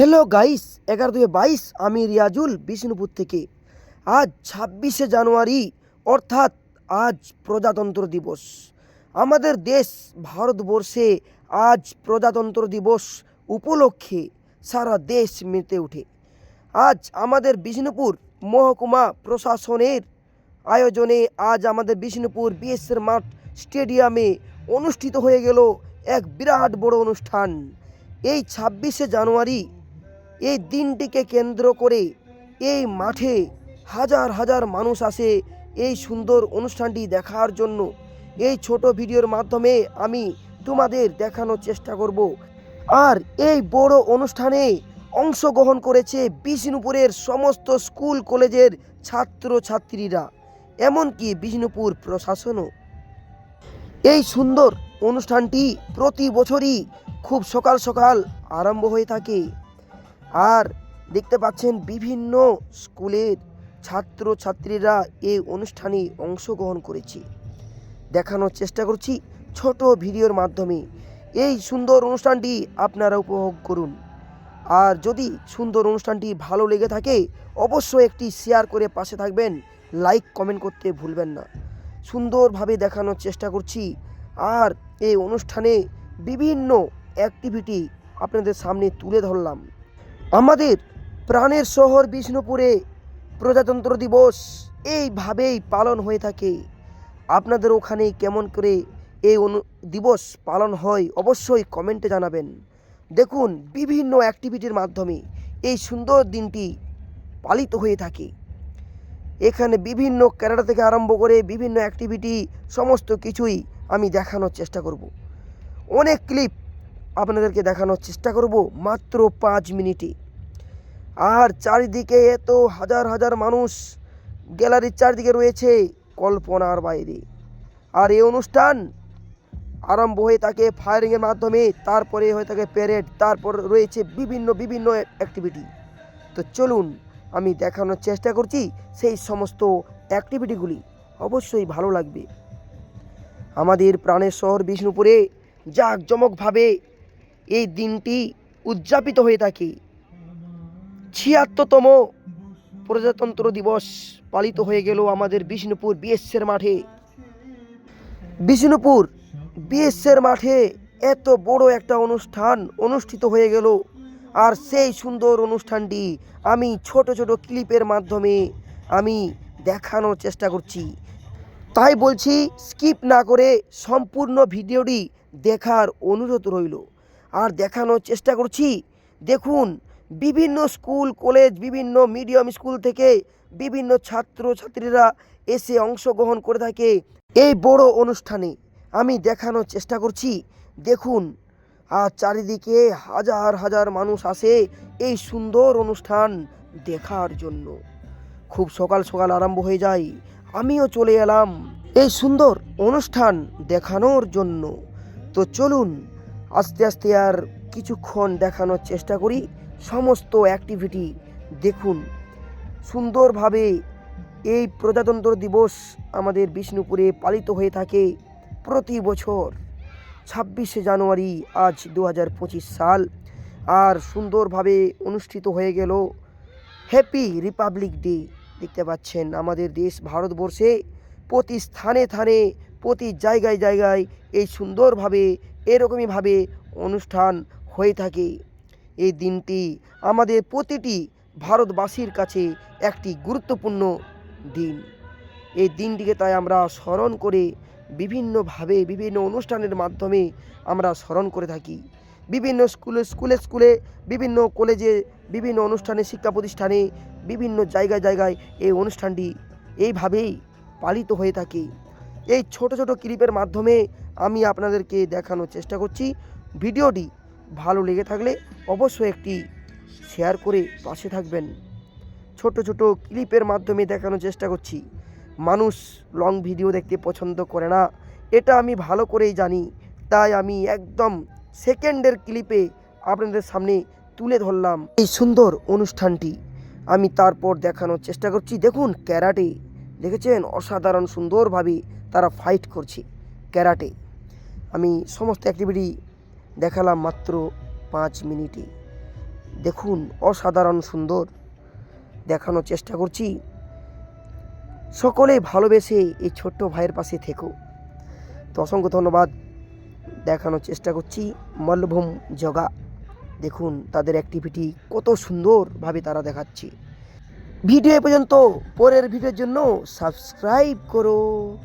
Hello guys এগারো দুই বাইশ, আমি রিয়াজুল বিষ্ণুপুর থেকে। আজ ছাব্বিশে জানুয়ারি, অর্থাৎ আজ প্রজাতন্ত্র দিবস। আমাদের দেশ ভারতবর্ষে আজ প্রজাতন্ত্র দিবস উপলক্ষে সারা দেশ মেতে ওঠে। আজ আমাদের বিষ্ণুপুর মহকুমা প্রশাসনের আয়োজনে আজ আমাদের বিষ্ণুপুর বিএসএর মাঠ স্টেডিয়ামে অনুষ্ঠিত হয়ে গেল এক বিরাট বড় অনুষ্ঠান। এই ছাব্বিশে জানুয়ারি এই দিনটিকে কেন্দ্র করে এই মাঠে হাজার হাজার মানুষ আসে এই সুন্দর অনুষ্ঠানটি দেখার জন্য। এই ছোট ভিডিওর মাধ্যমে আমি তোমাদের দেখানোর চেষ্টা করব। আর এই বড় অনুষ্ঠানে অংশগ্রহণ করেছে বিষ্ণুপুরের সমস্ত স্কুল কলেজের ছাত্র ছাত্রীরা এমনকি বিষ্ণুপুর প্রশাসনও। এই সুন্দর অনুষ্ঠানটি প্রতি বছরই খুব সকাল সকাল আরম্ভ হয়ে থাকে। আর দেখতে পাচ্ছেন বিভিন্ন স্কুলের ছাত্র ছাত্রীরা এই অনুষ্ঠানে অংশগ্রহণ করেছে। দেখানোর চেষ্টা করছি ছোট ভিডিওর মাধ্যমে। এই সুন্দর অনুষ্ঠানটি আপনারা উপভোগ করুন। আর যদি সুন্দর অনুষ্ঠানটি ভালো লেগে থাকে, অবশ্যই একটি শেয়ার করে পাশে থাকবেন। লাইক, কমেন্ট করতে ভুলবেন না। সুন্দরভাবে দেখানোর চেষ্টা করছি। আর এই অনুষ্ঠানে বিভিন্ন অ্যাক্টিভিটি আপনাদের সামনে তুলে ধরলাম। আমাদের প্রাণের শহর বিষ্ণুপুরে প্রজাতন্ত্র দিবস এইভাবেই পালন হয়ে থাকে। আপনাদের ওখানে কেমন করে এই অনু, দিবস পালন হয় অবশ্যই কমেন্টে জানাবেন। দেখুন, বিভিন্ন অ্যাক্টিভিটির মাধ্যমে এই সুন্দর দিনটি পালিত হয়ে থাকে। এখানে বিভিন্ন ক্যারাটা থেকে আরম্ভ করে বিভিন্ন অ্যাক্টিভিটি, সমস্ত কিছুই আমি দেখানোর চেষ্টা করব। অনেক ক্লিপ আপনাদেরকে দেখানোর চেষ্টা করব মাত্র পাঁচ মিনিটে। আর চারিদিকে এত হাজার হাজার মানুষ গ্যালারির চারদিকে রয়েছে কল্পনার বাইরে। আর এই অনুষ্ঠান আরম্ভ হয়ে থাকে ফায়ারিংয়ের মাধ্যমে, তারপরে হয়ে থাকে প্যারেড তারপর রয়েছে বিভিন্ন বিভিন্ন অ্যাক্টিভিটি তো চলুন, আমি দেখানোর চেষ্টা করছি সেই সমস্ত অ্যাক্টিভিটিগুলি অবশ্যই ভালো লাগবে। আমাদের প্রাণের শহর বিষ্ণুপুরে জাঁকজমকভাবে এই দিনটি উদযাপিত হয়ে থাকে। ছিয়াত্তরতম প্রজাতন্ত্র দিবস পালিত হয়ে গেল আমাদের বিষ্ণুপুর বিএসএর মাঠে। বিষ্ণুপুর বিএসের মাঠে এত বড় একটা অনুষ্ঠান অনুষ্ঠিত হয়ে গেল। আর সেই সুন্দর অনুষ্ঠানটি আমি ছোট ছোট ক্লিপের মাধ্যমে আমি দেখানোর চেষ্টা করছি। তাই বলছি, স্কিপ না করে সম্পূর্ণ ভিডিওটি দেখার অনুরোধ রইল। আর দেখানোর চেষ্টা করছি, দেখুন বিভিন্ন স্কুল, কলেজ, বিভিন্ন মিডিয়াম স্কুল থেকে বিভিন্ন ছাত্র, ছাত্রীরা এসে অংশগ্রহণ করে থাকে এই বড় অনুষ্ঠানে। আমি দেখানোর চেষ্টা করছি। দেখুন, আর চারিদিকে হাজার হাজার মানুষ আসে এই সুন্দর অনুষ্ঠান দেখার জন্য। খুব সকাল সকাল আরম্ভ হয়ে যায়। আমিও চলে এলাম এই সুন্দর অনুষ্ঠান দেখানোর জন্য। তো চলুন, আস্তে আস্তে আর কিছুক্ষণ দেখানোর চেষ্টা করি। সমস্ত অ্যাক্টিভিটি দেখুন। সুন্দরভাবে এই প্রজাতন্ত্র দিবস আমাদের বিষ্ণুপুরে পালিত হয়ে থাকে প্রতি বছর। ছাব্বিশে জানুয়ারি আজ দু হাজার পঁচিশ সাল আর সুন্দরভাবে অনুষ্ঠিত হয়ে গেল হ্যাপি রিপাবলিক ডে দেখতে পাচ্ছেন আমাদের দেশ ভারতবর্ষে প্রতি স্থানে স্থানে, প্রতি জায়গায় জায়গায় এই সুন্দরভাবে এরকমইভাবে অনুষ্ঠান হয়ে থাকে। এই দিনটি আমাদের প্রতিটি ভারতবাসীর কাছে একটি গুরুত্বপূর্ণ দিন। এই দিনটিকে তাই আমরা স্মরণ করে বিভিন্নভাবে, বিভিন্ন অনুষ্ঠানের মাধ্যমে আমরা স্মরণ করে থাকি। বিভিন্ন স্কুলে স্কুলে স্কুলে, বিভিন্ন কলেজে, বিভিন্ন অনুষ্ঠানে, শিক্ষা প্রতিষ্ঠানে, বিভিন্ন জায়গায় জায়গায় এই অনুষ্ঠানটি এইভাবেই পালিত হয়ে থাকে। এই ছোট ছোট ক্লিপের মাধ্যমে আমি আপনাদেরকে দেখানোর চেষ্টা করছি। ভিডিওটি ভালো লেগে থাকলে অবশ্যই একটি শেয়ার করে পাশে থাকবেন। ছোট ছোট ক্লিপের মাধ্যমে দেখানোর চেষ্টা করছি। মানুষ লং ভিডিও দেখতে পছন্দ করে না। এটা আমি ভালো করেই জানি। তাই আমি একদম সেকেন্ডের ক্লিপে আপনাদের সামনে তুলে ধরলাম এই সুন্দর অনুষ্ঠানটি। আমি তারপর দেখানোর চেষ্টা করছি। দেখুন, ক্যারাটে। দেখেছেন? অসাধারণ সুন্দরভাবে তারা ফাইট করছে ক্যারাটে। আমি সমস্ত অ্যাক্টিভিটি দেখালাম মাত্র পাঁচ মিনিটে দেখুন, অসাধারণ সুন্দর। দেখানোর চেষ্টা করছি। সকলে ভালোবেসে এই ছোট্ট ভাইয়ের পাশে থেকো। তো অসংখ্য ধন্যবাদ। দেখানোর চেষ্টা করছি মল্লভূম জগা। দেখুন, তাদের অ্যাক্টিভিটি কত সুন্দরভাবে তারা দেখাচ্ছে। ভিডিও পর্যন্ত। পরের ভিডিওর জন্য সাবস্ক্রাইব করো।